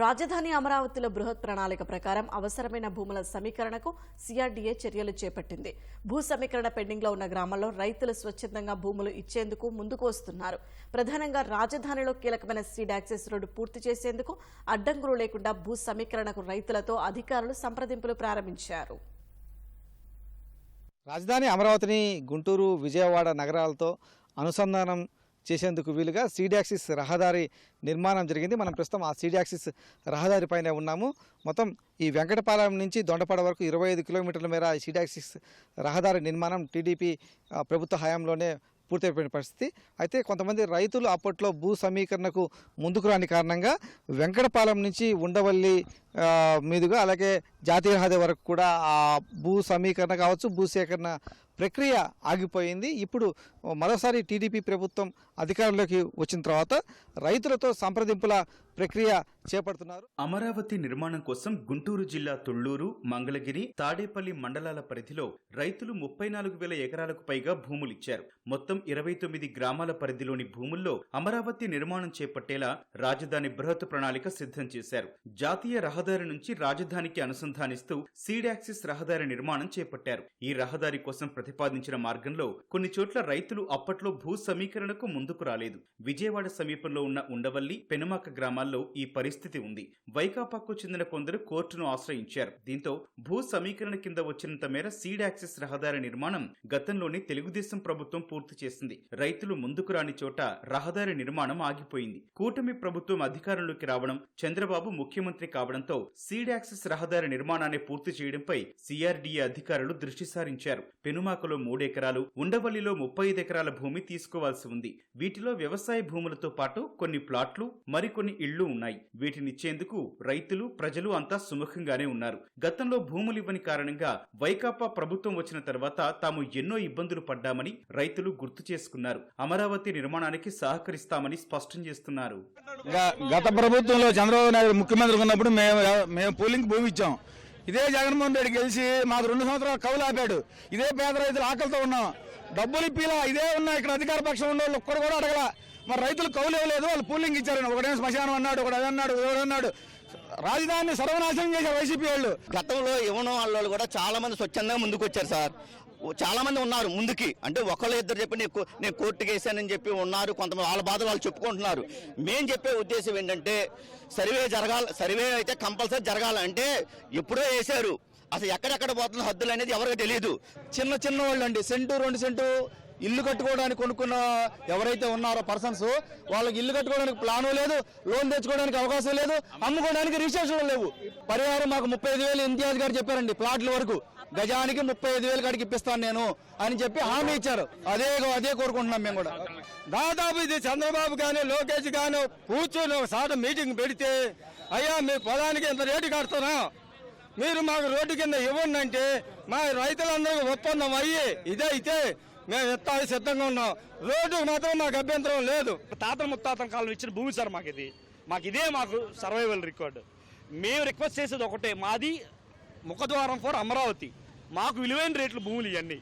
రాజధాని అమరావతిలో బృహత్ ప్రణాళిక ప్రకారం అవసరమైన భూముల సమీకరణకు సిఆర్డీఏ చర్యలు చేపట్టింది. భూ సమీకరణ పెండింగ్లో ఉన్న గ్రామాల్లో రైతులు స్వచ్ఛందంగా భూములు ఇచ్చేందుకు ముందుకు వస్తున్నారు. ప్రధానంగా రాజధానిలో కీలకమైన సీడ్ యాక్సెస్ రోడ్డు పూర్తి చేసేందుకు అడ్డంకులు లేకుండా భూ సమీకరణకు రైతులతో అధికారులు సంప్రదింపులు ప్రారంభించారు. రాజధాని అమరావతిని గుంటూరు విజయవాడ నగరాలతో అనుసంధానం చేసేందుకు వీలుగా సీడాక్సిస్ రహదారి నిర్మాణం జరిగింది. మనం ప్రస్తుతం ఆ సీడాక్సిస్ రహదారి పైన ఉన్నాము. మొత్తం ఈ వెంకటపాలెం నుంచి దొండపాడ వరకు ఇరవై ఐదు కిలోమీటర్ల మేర ఈ సీడాక్సిస్ రహదారి నిర్మాణం టీడీపీ ప్రభుత్వ హయాంలోనే పూర్తయిపోయిన పరిస్థితి. అయితే కొంతమంది రైతులు అప్పట్లో భూ సమీకరణకు ముందుకు రాని కారణంగా వెంకటపాలెం నుంచి ఉండవల్లి మీదుగా అలాగే జాతీయ రహదారి వరకు కూడా ఆ భూ సమీకరణ కావచ్చు భూ సేకరణ ప్రక్రియ ఆగిపోయింది. ఇప్పుడు మరోసారి టీడీపీ ప్రభుత్వం అధికారంలోకి వచ్చిన తర్వాత రైతులతో సంప్రదింపుల ప్రక్రియ చేపడుతున్నారు. అమరావతి నిర్మాణం కోసం గుంటూరు జిల్లా తుళ్ళూరు మంగళగిరి తాడేపల్లి మండలాల పరిధిలో రైతులు ముప్పై నాలుగు వేల ఎకరాలకు పైగా భూములిచ్చారు మొత్తం ఇరవై తొమ్మిది గ్రామాల పరిధిలోని భూముల్లో అమరావతి నిర్మాణం చేపట్టేలా రాజధాని బృహత్ ప్రణాళిక సిద్ధం చేశారు. జాతీయ రహదారి నుంచి రాజధానికి అనుసంధానిస్తూ సీడ్ యాక్సిస్ రహదారి నిర్మాణం చేపట్టారు. ఈ రహదారి కోసం ప్రతిపాదించిన మార్గంలో కొన్ని చోట్ల రైతులు అప్పట్లో భూ సమీకరణకు ముందు ముందుకు రాలేదు. విజయవాడ సమీపంలో ఉన్న ఉండవల్లి పెనుమాక గ్రామాల్లో ఈ పరిస్థితి ఉంది. వైకాపాకు చెందిన కొందరు కోర్టును ఆశ్రయించారు. దీంతో భూ సమీకరణ కింద వచ్చినంత మేర సీడ్ యాక్సిస్ రహదారి నిర్మాణం గతంలోనే తెలుగుదేశం ప్రభుత్వం పూర్తి చేసింది. రైతులు ముందుకు రాని చోట రహదారి నిర్మాణం ఆగిపోయింది. కూటమి ప్రభుత్వం అధికారంలోకి రావడం చంద్రబాబు ముఖ్యమంత్రి కావడంతో సీడ్ యాక్సిస్ రహదారి నిర్మాణాన్ని పూర్తి చేయడంపై సిఆర్డీఏ అధికారులు దృష్టి సారించారు. పెనుమాకలో మూడెకరాలు ఉండవల్లిలో ముప్పై ఐదు ఎకరాల భూమి తీసుకోవాల్సి ఉంది. వీటిలో వ్యవసాయ భూములతో పాటు కొన్ని ప్లాట్లు మరికొన్ని ఇళ్ళు ఉన్నాయి. వీటినిచ్చేందుకు రైతులు ప్రజలు అంతా సుముఖంగానే ఉన్నారు. గతంలో భూములు ఇవ్వని కారణంగా వైకాపా ప్రభుత్వం వచ్చిన తర్వాత తాము ఎన్నో ఇబ్బందులు పడ్డామని రైతులు గుర్తు చేసుకున్నారు. అమరావతి నిర్మాణానికి సహకరిస్తామని స్పష్టం చేస్తున్నారు. గ- గత ప్రభుత్వంలో చంద్రబాబు నాయుడు ముఖ్యమంత్రి ఉన్నప్పుడు మేము మేము పోలింగ్ భూమి ఇచ్చాం. ఇదే జగన్మోహన్ రెడ్డి గెలిచి మాకు రెండు సంవత్సరాలు కవులు ఆపాడు. ఇదే పేద రైతులు ఆకలితో ఉన్నాం. డబ్బులు ఇప్పిలా ఇదే ఉన్నా ఇక్కడ అధికార పక్షం ఉన్న వాళ్ళు ఒక్కడు కూడా అడగల. మరి రైతులు కౌలు ఇవ్వలేదు వాళ్ళు పూలింగ్ ఇచ్చారు ఒకడేమో శ్మశానం అన్నాడు ఒకడు అదన్నాడు అన్నాడు రాజధానిని సర్వనాశనం చేశారు వైసీపీ వాళ్ళు. గతంలో ఇవ్వడం వాళ్ళు కూడా చాలా మంది స్వచ్ఛందంగా ముందుకు వచ్చారు సార్. చాలా మంది ఉన్నారు ముందుకి. అంటే ఒకళ్ళు ఇద్దరు చెప్పి నేను నేను కోర్టుకి వేసానని చెప్పి ఉన్నారు. కొంతమంది వాళ్ళ బాధ వాళ్ళు చెప్పుకుంటున్నారు. మేం చెప్పే ఉద్దేశం ఏంటంటే సర్వే జరగాలి సర్వే అయితే కంపల్సరీ జరగాలంటే ఎప్పుడో వేశారు. అసలు ఎక్కడెక్కడ పోతున్న హద్దులు అనేది ఎవరికి తెలియదు చిన్న చిన్న వాళ్ళు అండి సెంటు రెండు సెంటు ఇల్లు కట్టుకోవడానికి కొనుక్కున్న ఎవరైతే ఉన్నారో పర్సన్స్ వాళ్ళకి ఇల్లు కట్టుకోవడానికి ప్లాను లేదు లోన్ తెచ్చుకోవడానికి అవకాశం లేదు అమ్ముకోవడానికి రిజిస్ట్రేషన్ లేవు. పరిహారం మాకు ముప్పై ఐదు వేలు ఇంతియాజ్ గారు చెప్పారండి ప్లాట్ల వరకు. గజానికి ముప్పై ఐదు వేలు కాడికి ఇప్పిస్తాను నేను అని చెప్పి హామీ ఇచ్చారు. అదే అదే కోరుకుంటున్నాం మేము కూడా. దాదాపు ఇది చంద్రబాబు కానీ లోకేష్ కానీ కూర్చొని ఒకసారి మీటింగ్ పెడితే అయ్యా మీ పొలానికి ఎంత రేటు కడుతున్నా. మీరు మాకు రోడ్డు కింద ఇవ్వండి అంటే మా రైతులందరూ ఒప్పందం అయ్యి ఇదే అయితే మేము ఎత్తాలి సిద్ధంగా ఉన్నాం. రోడ్డు మాత్రం మాకు అభ్యంతరం లేదు. తాతల ముత్తాతల కాలం ఇచ్చిన భూమి సార్ మాకు ఇది. మాకు ఇదే మాకు సర్వైవల్ రికార్డు మేము రిక్వెస్ట్ చేసేది ఒకటే మాది ముఖద్వారం ఫర్ అమరావతి. మాకు విలువైన రేట్లు భూములు ఇవన్నీ.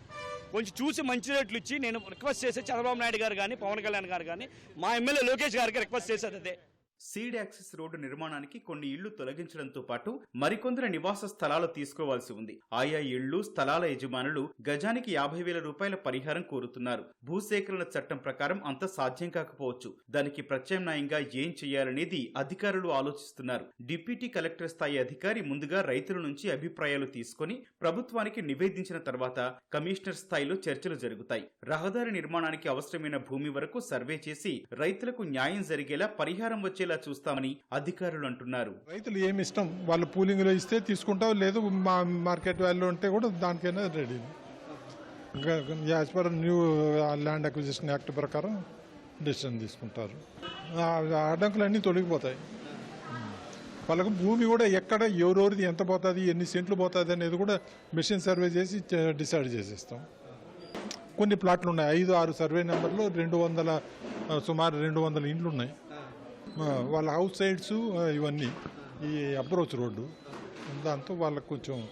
కొంచెం చూసి మంచి రేట్లు ఇచ్చి నేను రిక్వెస్ట్ చేసే చంద్రబాబు నాయుడు గారు కానీ పవన్ కళ్యాణ్ గారు కానీ మా ఎమ్మెల్యే లోకేష్ గారికి రిక్వెస్ట్ చేసేది అదే. సీడ్ యాక్సిస్ రోడ్డు నిర్మాణానికి కొన్ని ఇళ్ళు తొలగించడంతో పాటు మరికొందరు నివాస స్థలాలు తీసుకోవాల్సి ఉంది. ఆయా ఇళ్ళు స్థలాల యజమానులు గజానికి యాభై వేల రూపాయల పరిహారం కోరుతున్నారు. భూసేకరణ చట్టం ప్రకారం అంత సాధ్యం కాకపోవచ్చు. దానికి ప్రత్యామ్నాయంగా ఏం చేయాలనేది అధికారులు ఆలోచిస్తున్నారు. డిప్యూటీ కలెక్టర్ స్థాయి అధికారి ముందుగా రైతుల నుంచి అభిప్రాయాలు తీసుకొని ప్రభుత్వానికి నివేదించిన తర్వాత కమిషనర్ స్థాయిలో చర్చలు జరుగుతాయి. రహదారి నిర్మాణానికి అవసరమైన భూమి వరకు సర్వే చేసి రైతులకు న్యాయం జరిగేలా పరిహారం వచ్చేలా చూస్తామని అధికారులు అంటున్నారు. రైతులు ఏమి ఇష్టం? వాళ్ళు పూలింగ్లో ఇస్తే తీసుకుంటాం లేదు మా మార్కెట్ వాల్యూ ఉంటే కూడా దానికైనా ready. As per new land acquisition act ప్రకారం డిసిషన్ తీసుకుంటారు. అడ్డంకులు అడ్డంకులన్నీ తొలగిపోతాయి. వాళ్ళకు భూమి కూడా ఎక్కడ ఎవరెవరిది ఎంత పోతుంది ఎన్ని సెంట్లు పోతుంది అనేది కూడా మిషన్ సర్వే చేసి డిసైడ్ చేసేస్తాం. కొన్ని ప్లాట్లు ఉన్నాయి. ఐదు ఆరు సర్వే నెంబర్లు రెండు వందల సుమారు రెండు వందల ఇండ్లు ఉన్నాయి వాళ్ళ హౌస్ సైడ్స్ ఇవన్నీ ఈ అప్రోచ్ రోడ్డు దాంతో వాళ్ళకు కొంచెం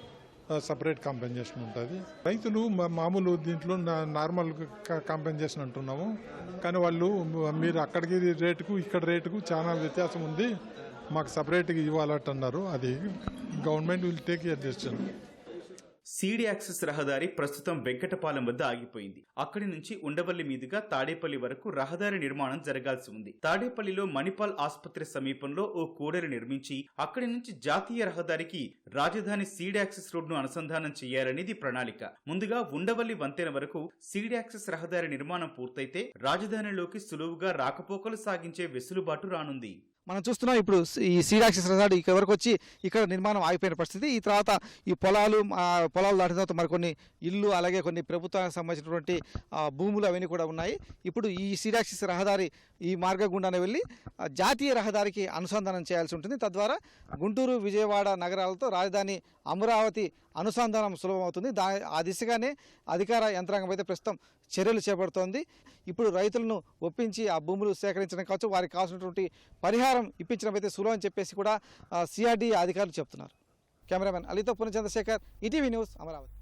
సపరేట్ కాంపెన్సేషన్ ఉంటుంది. రైతులు మా- మామూలు దీంట్లో నార్మల్ కాంపెన్సేషన్ అంటున్నాము. కానీ వాళ్ళు మీరు అక్కడికి రేటుకు ఇక్కడ రేటుకు చాలా వ్యత్యాసం ఉంది. మాకు సపరేట్గా ఇవ్వాలంటున్నారు. అది government will take year decision CD access రహదారి ప్రస్తుతం వెంకటపాలెం వద్ద ఆగిపోయింది. అక్కడి నుంచి ఉండవల్లి మీదుగా తాడేపల్లి వరకు రహదారి నిర్మాణం జరగాల్సి ఉంది. తాడేపల్లిలో మణిపాల్ ఆసుపత్రి సమీపంలో ఓ కూడలి నిర్మించి అక్కడి నుంచి జాతీయ రహదారికి రాజధాని సీడియాక్సెస్ రోడ్ను అనుసంధానం చేయాలనేది ప్రణాళిక. ముందుగా ఉండవల్లి వంతెన వరకు సీడియాక్సెస్ రహదారి నిర్మాణం పూర్తయితే రాజధానిలోకి సులువుగా రాకపోకలు సాగించే వెసులుబాటు రానుంది. మనం చూస్తున్నాం ఇప్పుడు ఈ సీడాక్సిస్ రిసార్ట్ ఇక్కడ వరకు వచ్చి ఇక్కడ నిర్మాణం ఆగిపోయిన పరిస్థితి. ఈ తర్వాత ఈ పొలాలు పొలాలు దాటిన తర్వాత మరికొన్ని ఇల్లు అలాగే కొన్ని ప్రభుత్వానికి సంబంధించినటువంటి భూములు అవన్నీ కూడా ఉన్నాయి. ఇప్పుడు ఈ సీడాక్సిస్ రహదారి ఈ మార్గం గుండానే వెళ్ళి జాతీయ రహదారికి అనుసంధానం చేయాల్సి ఉంటుంది. తద్వారా గుంటూరు విజయవాడ నగరాలతో రాజధాని అమరావతి అనుసంధానం సులభమవుతుంది. దా ఆ దిశగానే అధికార యంత్రాంగం అయితే ప్రస్తుతం చర్యలు చేపడుతోంది. ఇప్పుడు రైతులను ఒప్పించి ఆ భూములు సేకరించడం కావచ్చు వారికి కావాల్సినటువంటి పరిహారం ఇప్పించడం అయితే సులువు అని చెప్పేసి కూడా సిఆర్డీ అధికారులు చెప్తున్నారు. కెమెరామెన్ అలీతో పునః చంద్రశేఖర్ ఈటీవీ న్యూస్ అమరావతి.